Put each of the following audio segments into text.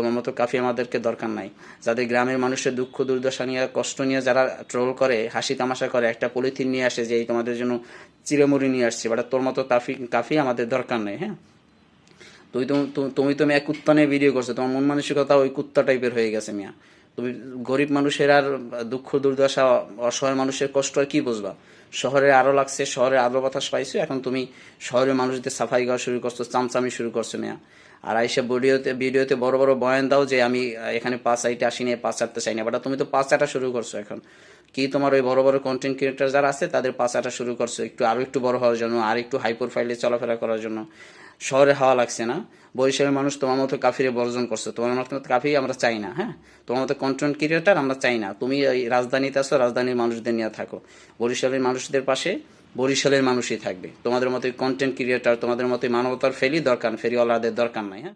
তোমার মতো কাফি আমাদেরকে দরকার নাই। যাদের গ্রামের মানুষের দুঃখ, দুর্দশা নিয়ে, কষ্ট নিয়ে যারা ট্রোল করে, হাসি তামাশা করে, একটা পলিথিন নিয়ে আসে যে এই তোমাদের জন্য চিরমুড়ি নিয়ে আসছে বাট তোর মতো কাফি কাফি আমাদের দরকার নেই হ্যাঁ? তুই তুমি তো এক কুত্তা নিয়ে ভিডিও করছ, তোমার মন মানসিকতা ওই কুত্তা টাইপের হয়ে গেছে মিয়া। তুমি গরিব মানুষের আর দুঃখ, দুর্দশা, অসহায় মানুষের কষ্ট আর কি বুঝবা? শহরে আরও লাগছে, শহরে আলো বাতাস পাইছো, এখন তুমি শহরের মানুষদের সাফাই করা শুরু করছ, চামচামি শুরু করছ মিয়া। আর আইসা ভিডিওতে ভিডিওতে বড় বড় বয়ান দাও যে আমি এখানে পাঁচ আইটে আসিনি, পাঁচ আটতে চাই না বাট তুমি তো পাঁচ আটা শুরু করছ এখন। কি তোমার ওই বড় বড় কন্টেন্ট ক্রিয়েটার যারা আছে, তাদের পাঁচ আটা শুরু করছ একটু আরও একটু বড় হওয়ার জন্য, আর একটু হাই প্রোফাইলে চলাফেরা করার জন্য। শহরে হাওয়া লাগছে না? বরিশালের মানুষ তোমার মতো কাফিরে বর্জন করছে। তোমার মতো কাফি আমরা চাই না হ্যাঁ? তোমার মতো কন্টেন্ট ক্রিয়েটার আমরা চাই না। তুমি রাজধানীতে আসো রাজধানীর মানুষদের নিয়ে থাকো। বরিশালের মানুষদের পাশে বরিশালের মানুষই থাকবে। তোমাদের মতো কন্টেন্ট ক্রিয়েটার তোমাদের মতো মানবতার ফেলি দরকার ফেরিওয়ালাদের দরকার নাই হ্যাঁ?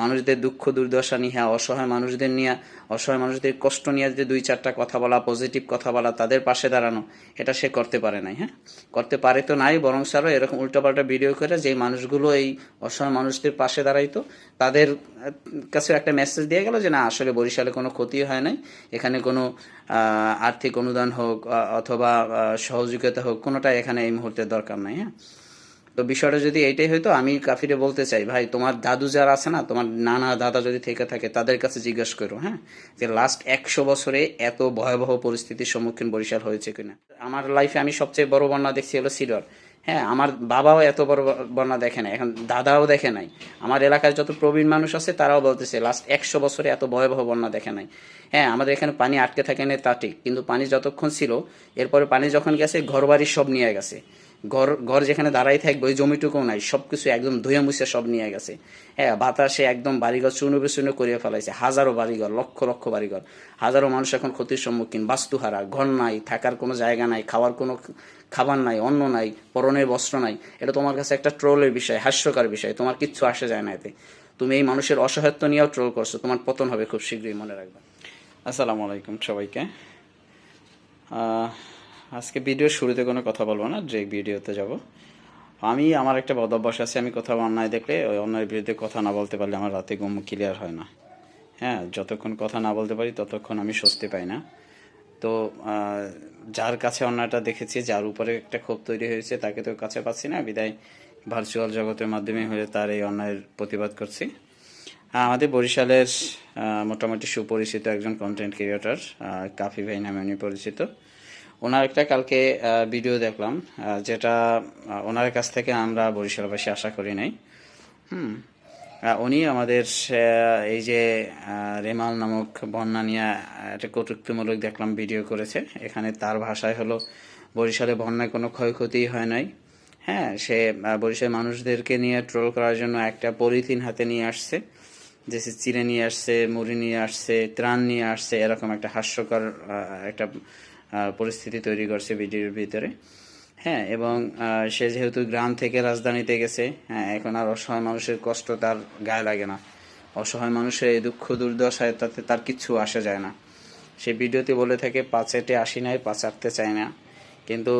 মানুষদের দুঃখ, দুর্দশা নিয়ে, অসহায় মানুষদের নিয়ে, অসহায় মানুষদের কষ্ট নিয়ে যে দুই চারটা কথা বলা পজিটিভ কথা বলা তাদের পাশে দাঁড়ানো, এটা সে করতে পারে নাই হ্যাঁ? করতে পারে তো নাই, বরং আরও এরকম উল্টোপাল্টা ভিডিও করে যে মানুষগুলো এই অসহায় মানুষদের পাশে দাঁড়াইতো, তাদের কাছে একটা মেসেজ দিয়ে গেল যে, না, আসলে বরিশালে কোনো ক্ষতি হয় নাই। এখানে কোনো আর্থিক অনুদান হোক অথবা সহযোগিতা হোক, কোনোটাই এখানে এই মুহূর্তে দরকার নাই হ্যাঁ? তো বিষয়টা যদি এইটাই হয়তো আমি কাফিরে বলতে চাই, ভাই, তোমার দাদু যারা আছে না, তোমার নানা দাদা যদি থেকে থাকে, তাদের কাছে জিজ্ঞেস করো হ্যাঁ যে লাস্ট একশো বছরে এত ভয়াবহ পরিস্থিতির সম্মুখীন বরিশাল হয়েছে কিনা? আমার লাইফে আমি সবচেয়ে বড় বন্যা দেখছি হলো সিডর হ্যাঁ আমার বাবাও এত বড় বন্যা দেখে নাই, এখন দাদাও দেখে নাই। আমার এলাকায় যত প্রবীণ মানুষ আছে, তারাও বলতেছে লাস্ট একশো বছরে এত ভয়াবহ বন্যা দেখে নাই। হ্যাঁ আমাদের এখানে পানি আটকে থাকে না তা ঠিক, কিন্তু পানি যতক্ষণ ছিল, এরপরে পানি যখন গেছে, ঘরবাড়ি সব নিয়ে গেছে। ঘর ঘর যেখানে দাঁড়াই থাকবে, ওই জমিটুকু নাই, সবকিছু একদম ধুয়ে মুছে সব নিয়ে গেছে। হ্যাঁ বাতাসে একদম বাড়িঘর চূর্ণ বিচূর্ণ করিয়ে ফেলাইছে, হাজারো বাড়িঘর, লক্ষ লক্ষ বাড়িঘর। হাজারো মানুষ এখন ক্ষতির সম্মুখীন, বাস্তুহারা, ঘর নাই, থাকার কোনো জায়গা নাই, খাওয়ার কোনো খাবার নাই, অন্ন নাই, পরনের বস্ত্র নাই। এটা তোমার কাছে একটা ট্রোলের বিষয়, হাস্যকর বিষয়, তোমার কিচ্ছু আসে যায় না এতে। তুমি এই মানুষের অসহায়ত্ব নিয়েও ট্রোল করছ, তোমার পতন হবে খুব শীঘ্রই, মনে রাখবে। আসসালামু আলাইকুম সবাইকে। আজকে ভিডিওর শুরুতে কোনো কথা বলব না যে ভিডিওতে যাব। আমি আমার একটা বদ অভ্যাস আছে আমি কোথাও অন্যায় দেখলে ওই অন্যায়ের বিরুদ্ধে কথা না বলতে পারলে আমার রাতে ঘুম ক্লিয়ার হয় না। হ্যাঁ যতক্ষণ কথা না বলতে পারি ততক্ষণ আমি স্বস্তি পাই না। তো যার কাছে অন্যায়টা দেখেছি যার উপরে একটা ক্ষোভ তৈরি হয়েছে তাকে তো কাছে পাচ্ছি না। বিদায় ভার্চুয়াল জগতের মাধ্যমে হলে তার এই অন্যায়ের প্রতিবাদ করছি। হ্যাঁ, আমাদের বরিশালের মোটামুটি সুপরিচিত একজন কন্টেন্ট ক্রিয়েটর কাফি ভাই নামে উনি পরিচিত। ওনার একটা কালকে ভিডিও দেখলাম যেটা ওনার কাছ থেকে আমরা বরিশালবাসী আশা করি নাই। হুম। উনি আমাদের এই যে রেমাল নামক বন্যা নিয়ে একটা কটুক্তিমূলক দেখলাম ভিডিও করেছে। এখানে তার ভাষায় হলো বরিশালে বন্যায় কোনো ক্ষয়ক্ষতি হয় নাই। হ্যাঁ সে আহ, বরিশালের মানুষদেরকে নিয়ে ট্রোল করার জন্য একটা পলিথিন হাতে নিয়ে আসছে। যে চিড়ে নিয়ে আসছে, মুড়ি নিয়ে আসছে, ত্রাণ নিয়ে আসছে, এরকম একটা হাস্যকর একটা পরিস্থিতি তৈরি করছে ভিডিওর ভিতরে। হ্যাঁ এবং সে যেহেতু গ্রাম থেকে রাজধানীতে গেছে হ্যাঁ এখন আর অসহায় মানুষের কষ্ট তার গায়ে লাগে না। অসহায় মানুষের এই দুঃখ দুর্দশায় তাতে তার কিচ্ছু আসে যায় না। সে ভিডিওতে বলে থাকে পাঁচেটে আসি নাই, পাঁচ আটতে চায় না। কিন্তু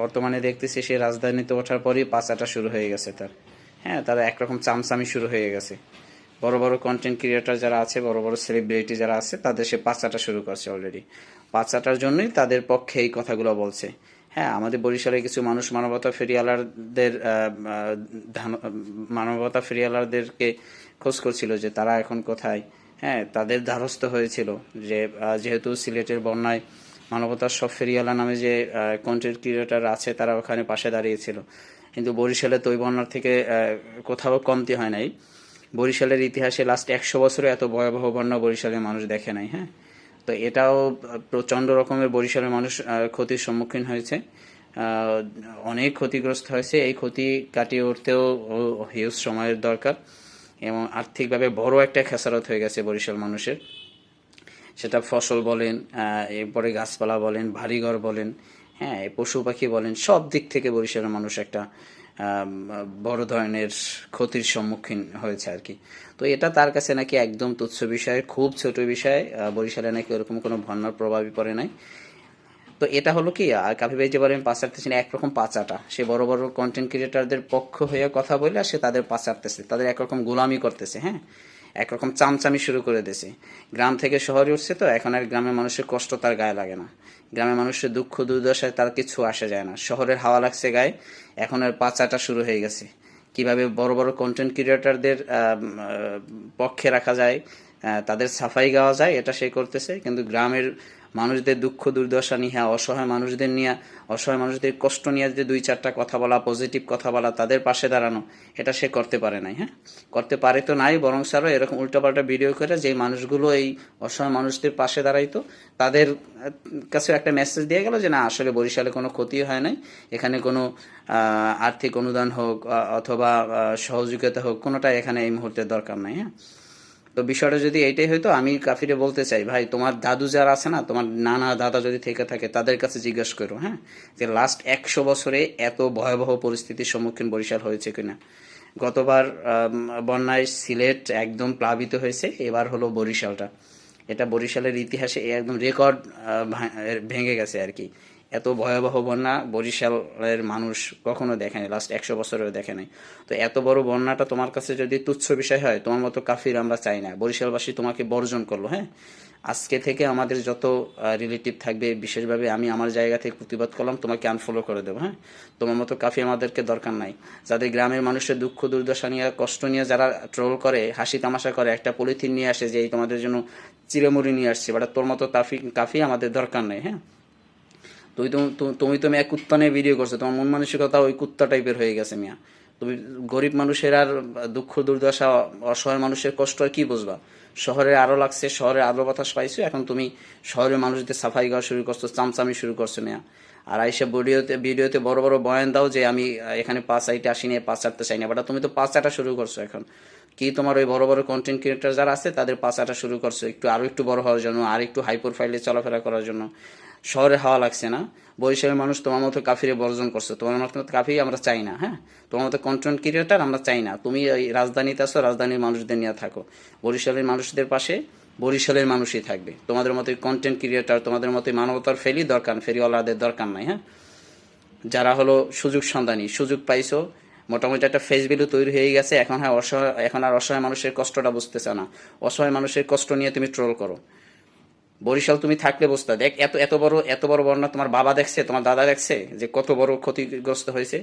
বর্তমানে দেখতেছি সে রাজধানীতে ওঠার পরই পাঁচাটা শুরু হয়ে গেছে তার। হ্যাঁ তার একরকম চামচামি শুরু হয়ে গেছে। বড় বড় কন্টেন্ট ক্রিয়েটার যারা আছে, বড় বড় সেলিব্রিটি যারা আছে, তাদের সে পাচাটা শুরু করছে অলরেডি পাচাটার জন্যই তাদের পক্ষে এই কথাগুলো বলছে। হ্যাঁ আমাদের বরিশালে কিছু মানুষ মানবতা ফেরিয়ালারদের মানবতা ফেরিয়ালারদেরকে খোঁজ করছিল যে তারা এখন কোথায়। হ্যাঁ তাদের দ্বারস্থ হয়েছিল যে যেহেতু সিলেটের বন্যায় মানবতার সব ফেরিয়ালা নামে যে কন্টেন্ট ক্রিয়েটার আছে, তারা ওখানে পাশে দাঁড়িয়েছিল। কিন্তু বরিশালে তো বন্যার থেকে কোথাও কমতি হয় নাই। বরিশালের ইতিহাসে লাস্ট একশো বছরে এত ভয়াবহ বন্যা বরিশালের মানুষ দেখে নাই হ্যাঁ? তো এটাও প্রচণ্ড রকমের বরিশালের মানুষ ক্ষতির সম্মুখীন হয়েছে। অনেক ক্ষতিগ্রস্ত হয়েছে। এই ক্ষতি কাটিয়ে উঠতেও হিউজ সময়ের দরকার এবং আর্থিকভাবে বড় একটা খেসারত হয়ে গেছে বরিশাল মানুষের। সেটা ফসল বলেন এরপরে গাছপালা বলেন, বাড়িঘর বলেন হ্যাঁ পশু পাখি বলেন, সব দিক থেকে বরিশালের মানুষ একটা বড় ধরনের ক্ষতির সম্মুখীন হয়েছে আর কি। তো এটা তার কাছে নাকি একদম তুচ্ছ বিষয়, খুব ছোট বিষয়। বরিশালে নাকি ওরকম কোনো ভন্নার প্রভাবই পড়ে নাই। তো এটা হলো কি আর কাফি ভাই যে বলেন পাচারতেছেন একরকম পাচাটা সে বড় বড় কন্টেন্ট ক্রিয়েটারদের পক্ষ হয়ে কথা বলে আর সে তাদের পাচারতেছে তাদের একরকম গোলামি করতেছে হ্যাঁ? একরকম চামচামি শুরু করে দিয়েছে। গ্রাম থেকে শহরে উঠছে তো, এখন আর গ্রামের মানুষের কষ্ট তার গায়ে লাগে না। গ্রামের মানুষের দুঃখ, দুর্দশায় তার কিছু আসা যায় না। শহরের হাওয়া লাগছে গায়ে, এখন আর পাচাটা শুরু হয়ে গেছে। কীভাবে বড় বড় কন্টেন্ট ক্রিয়েটারদের পক্ষে রাখা যায় তাদের সাফাই গাওয়া যায়, এটা সে করতেছে। কিন্তু গ্রামের মানুষদের দুঃখ, দুর্দশা নিয়ে, অসহায় মানুষদের নিয়ে, অসহায় মানুষদের কষ্ট নিয়ে যে দুই চারটা কথা বলা পজিটিভ কথা বলা তাদের পাশে দাঁড়ানো, এটা সে করতে পারে নাই হ্যাঁ? করতে পারে তো নাই বরং স্যারও এরকম উল্টাপাল্টা ভিডিও করে যে মানুষগুলো এই অসহায় মানুষদের পাশে দাঁড়াইতো, তাদের কাছে একটা মেসেজ দিয়ে গেল যে না, আসলে বরিশালে কোনো ক্ষতি হয় নাই, এখানে কোনো আর্থিক অনুদান হোক, অথবা সহযোগিতা হোক, কোনোটাই এখানে এই মুহূর্তে দরকার নাই হ্যাঁ? তো বিষয়টা যদি এইটাই হয়তো আমি কাফিরে বলতে চাই, ভাই, তোমার দাদু যারা আছে না, তোমার নানা দাদা যদি থেকে থাকে, তাদের কাছে জিজ্ঞেস করো হ্যাঁ যে লাস্ট একশো বছরে এত ভয়াবহ পরিস্থিতির সম্মুখীন বরিশাল হয়েছে কিনা? গতবার বন্যায় সিলেট একদম প্লাবিত হয়েছে, এবার হলো বরিশালটা। এটা বরিশালের ইতিহাসে একদম রেকর্ড ভেঙে গেছে আর কি। এত ভয়াবহ বন্যা বরিশালের মানুষ কখনো দেখেনি লাস্ট একশো বছরেও দেখে নাই। তো এত বড় বন্যাটা তোমার কাছে যদি তুচ্ছ বিষয় হয়, তোমার মতো কাফির আমরা চাই না। বরিশালবাসী তোমাকে বর্জন করল হ্যাঁ? আজকে থেকে আমাদের যত রিলেটিভ থাকবে, বিশেষভাবে আমি আমার জায়গা থেকে প্রতিবাদ করলাম, তোমাকে আনফলো করে দেবো হ্যাঁ? তোমার মতো কাফি আমাদেরকে দরকার নাই। যাদের গ্রামের মানুষের দুঃখ, দুর্দশা নিয়ে, কষ্ট নিয়ে যারা ট্রোল করে, হাসি তামাশা করে, একটা পলিথিন নিয়ে আসে যে এই তোমাদের জন্য চিরমুড়ি নিয়ে আসছে বাট তোর মতো কাফি কাফি আমাদের দরকার নেই হ্যাঁ? তুই তুমি তো এক কুত্তা নিয়ে ভিডিও করছ, তোমার মন মানসিকতা ওই কুত্তা টাইপের হয়ে গেছে মিয়া। তুমি গরিব মানুষের আর দুঃখ, দুর্দশা, অসহায় মানুষের কষ্ট আর কি বুঝবা? শহরে আরও লাগছে, শহরে আলো বাতাস পাইছো, এখন তুমি শহরের মানুষদের সাফাই গাওয়া শুরু করছ, চামচামি শুরু করছ মিয়া। আর আইসা ভিডিওতে ভিডিওতে বড় বড় বয়ান দাও যে আমি এখানে পাঁচ আইটে আসি নিয়ে পাঁচ চারতে চাই না বাট তুমি তো পাঁচ চারটা শুরু করছ এখন। কি তোমার ওই বড় বড় কন্টেন্ট ক্রিয়েটার যারা আছে, তাদের পাঁচ আটা শুরু করছ, একটু আরও একটু বড় হওয়ার জন্য, আর একটু হাই প্রোফাইলে চলাফেরা করার জন্য। শহরে হাওয়া লাগছে না। বরিশালের মানুষ তোমার মতো কাফিরে বর্জন করছে। তোমার মতো কাফি আমরা চাই না হ্যাঁ? তোমার মতো কন্টেন্ট ক্রিয়েটার আমরা চাই না। তুমি রাজধানীতে আসো রাজধানীর মানুষদের নিয়ে থাকো। বরিশালের মানুষদের পাশে বরিশালের মানুষই থাকবে। তোমাদের মতো কন্টেন্ট ক্রিয়েটার তোমাদের মতো মানবতার ফেলি দরকার, ফেরিওয়ালাদের দরকার নাই হ্যাঁ? যারা হলো সুযোগ সন্ধানী, সুযোগ পাইছো, মোটামুটি একটা ফেস ভ্যালু তৈরি হয়ে গেছে। এখন হয়, অসহায়, এখন আর অসহায় মানুষের কষ্টটা বুঝতেছে না। অসহায় মানুষের কষ্ট নিয়ে তুমি ট্রোল করো। বরিশাল তুমি থাকলে বুঝতে দেখ, এত এত বড় এত বড় বন্যা তোমার বাবা দেখছে, তোমার দাদা দেখছে যে কত বড় ক্ষতিগ্রস্ত হয়েছে।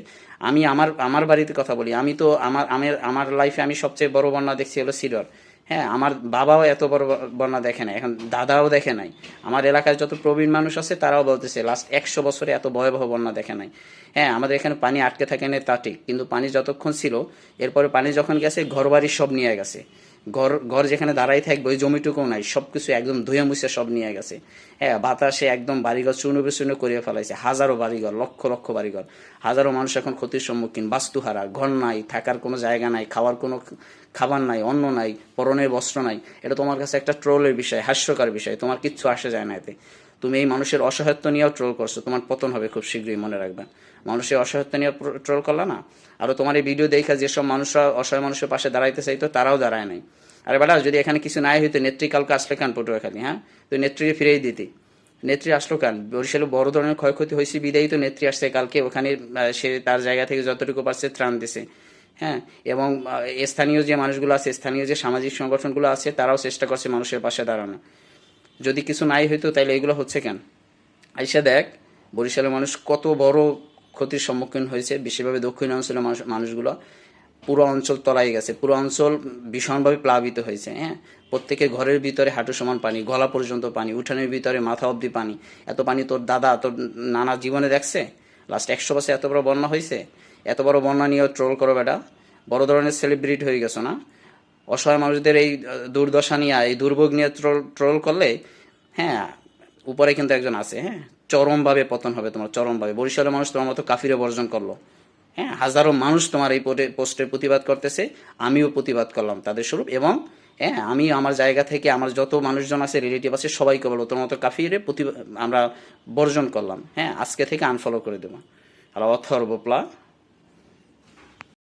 আমি আমার আমার বাড়িতে কথা বলি। আমি তো আমার আমার আমার লাইফে আমি সবচেয়ে বড় বন্যা দেখছি হলো সিডর হ্যাঁ আমার বাবাও এত বড় বন্যা দেখে নাই, এখন দাদাও দেখে নাই। আমার এলাকায় যত প্রবীণ মানুষ আছে, তারাও বলতেছে লাস্ট একশো বছরে এত ভয়াবহ বন্যা দেখে নাই। হ্যাঁ আমাদের এখানে পানি আটকে থাকে না তা ঠিক কিন্তু পানি যতক্ষণ ছিল, এরপরে পানি যখন গেছে, ঘরবাড়ি সব নিয়ে গেছে। ঘর ঘর যেখানে দাঁড়াই থাকবে, ওই জমিটুকুও নাই সব কিছু একদম ধুয়ে মুছে সব নিয়ে গেছে। হ্যাঁ বাতাসে একদম বাড়িঘর চূর্ণ বিচূর্ণ করিয়ে ফেলাইছে, হাজারো বাড়িঘর, লক্ষ লক্ষ বাড়িঘর। হাজারো মানুষ এখন ক্ষতির সম্মুখীন, বাস্তুহারা, ঘর নাই, থাকার কোনো জায়গা নাই, খাওয়ার কোনো খাবার নাই, অন্ন নাই, পরনের বস্ত্র নাই। এটা তোমার কাছে একটা ট্রোলের বিষয়, হাস্যকর বিষয়, তোমার কিচ্ছু আসে যায় না এতে। তুমি এই মানুষের অসহায়ত্ব নিয়েও ট্রোল করছ, তোমার পতন হবে খুব শীঘ্রই, মনে রাখবে। মানুষের অসহায়ত্ব নিয়ে ট্রোল করলা না? আরও তোমার এই ভিডিও দেখা যেসব মানুষরা, অসহায় মানুষের পাশে দাঁড়াইতে চাইতো, তারাও দাঁড়ায় নাই। আরে বেটা, যদি এখানে কিছু নাই হইতো, নেত্রী কালকে আসলে কান পটুয়াখালী হ্যাঁ? তো নেত্রীকে ফিরেই দিতি। নেত্রী আসলো কেন? বরিশালে বড় ধরনের ক্ষয়ক্ষতি হয়েছে বিদায়ী তো নেত্রী আসছে কালকে, ওখানে সে তার জায়গা থেকে যতটুকু পারছে ত্রাণ দিছে হ্যাঁ? এবং স্থানীয় যে মানুষগুলো আছে, স্থানীয় যে সামাজিক সংগঠনগুলো আছে, তারাও চেষ্টা করছে মানুষের পাশে দাঁড়ানো যদি কিছু নাই হইতো তাহলে এগুলো হচ্ছে কেন? আইসা দেখ, বরিশালের মানুষ কত বড় ক্ষতির সম্মুখীন হয়েছে বিশেষভাবে দক্ষিণ অঞ্চলের মানুষ, মানুষগুলো। পুরো অঞ্চল তলায় গেছে, পুরো অঞ্চল ভীষণভাবে প্লাবিত হয়েছে হ্যাঁ? প্রত্যেকের ঘরের ভিতরে হাঁটু সমান পানি, গলা পর্যন্ত পানি, উঠানের ভিতরে মাথা অবধি পানি। এত পানি তোর দাদা, তোর নানা জীবনে দেখছে? লাস্ট একশো বছর এত বড় বন্যা হয়েছে? এত বড় বন্যা নিয়েও ট্রোল করো বেটা। বড় ধরনের সেলিব্রিটি হয়ে গেছো না? অসহায় মানুষদের এই দুর্দশা নিয়ে, এই দুর্ভোগ নিয়ে ট্রোল ট্রোল করলে হ্যাঁ উপরে কিন্তু একজন আছে হ্যাঁ চরমভাবে পতন হবে তোমার, চরমভাবে। বরিশালের মানুষ তোমার মতো কাফিরে বর্জন করল। হ্যাঁ হাজারো মানুষ তোমার এই পোস্টের প্রতিবাদ করতেছে, আমিও প্রতিবাদ করলাম তাদের স্বরূপ এবং হ্যাঁ আমি আমার জায়গা থেকে আমার যত মানুষজন আছে, রিলেটিভ আছে, সবাইকে বলব, তোমার মতো কাফিরে প্রতিবাদ আমরা বর্জন করলাম। হ্যাঁ আজকে থেকে আনফলো করে দেবো। আর অথর্ব প্লা